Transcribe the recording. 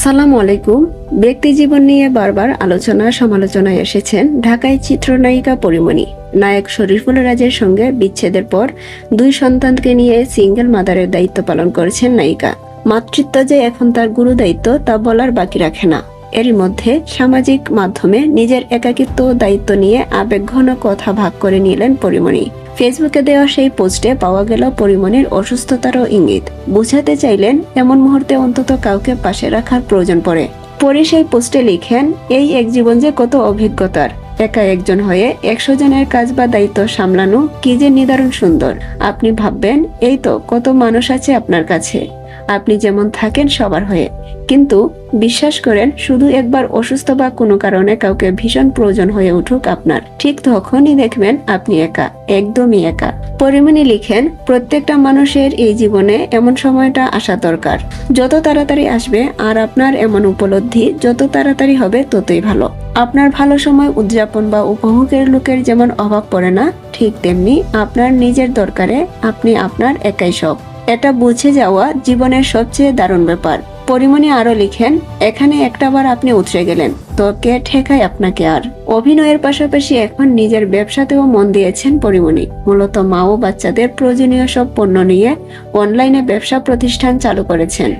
আসসালামু আলাইকুম। ব্যক্তি জীবন নিয়ে বারবার আলোচনা সমালোচনায় এসেছেন ঢাকায় চিত্রনায়িকা পরিমণি। নায়ক শরীফুল রাজের সঙ্গে বিচ্ছেদের পর দুই সন্তানকে নিয়ে সিঙ্গেল মাদারের দায়িত্ব পালন করেছেন নায়িকা। মাতৃত্ব যে এখন তার গুরু দায়িত্ব তা বলার বাকি রাখে না। এরই মধ্যে সামাজিক মাধ্যমে নিজের একাকিত্ব দায়িত্ব নিয়ে আবেগঘন কথা ভাগ করে নিলেন পরিমণি। ফেসবুকে দেওয়া সেই পোস্টে পাওয়া গেল পরিমণির অসুস্থতারও ইঙ্গিত। বুঝাতে চাইলেন, এমন মুহূর্তে অন্তত কাউকে পাশে রাখার প্রয়োজন পড়ে। পরে সেই পোস্টে লিখেন, এই এক জীবন যে কত অভিজ্ঞতার। একা একজন হয়ে একশো জনের কাজ বা দায়িত্ব সামলানো কি যে নিদারুণ সুন্দর। আপনি ভাববেন, এই তো কত মানুষ আছে আপনার কাছে। আপনি যেমন থাকেন সবার হয়ে। কিন্তু বিশ্বাস করেন, শুধু একবার অসুস্থ বা কোনো কারণে কাউকে ভীষণ প্রয়োজন হয়ে উঠুক আপনার। ঠিক তখনই দেখবেন আপনি একা, একদমই একা। পরিমণি লিখেন, প্রত্যেকটা মানুষের এই জীবনে এমন সময়টা আসা দরকার। যত তাড়াতাড়ি আসবে আর আপনার এমন উপলব্ধি যত তাড়াতাড়ি হবে ততই ভালো। আপনার ভালো সময় উদযাপন বা উপভোগের লোকের যেমন অভাব পড়ে না, ঠিক তেমনি আপনার নিজের দরকারে আপনি আপনার একাই সব। এটা বুঝে যাওয়া জীবনের সবচেয়ে দারুণ ব্যাপার। পরিমণি আরও লিখেন, এখানে একটাবার আপনি উতরে গেলেন, তো কে ঠেকায় আপনাকে আর? অভিনয়ের পাশাপাশি এখন নিজের ব্যবসাতেও মন দিয়েছেন পরিমণি। মূলত মা ও বাচ্চাদের প্রয়োজনীয় সব পণ্য নিয়ে অনলাইনে ব্যবসা প্রতিষ্ঠান চালু করেছেন।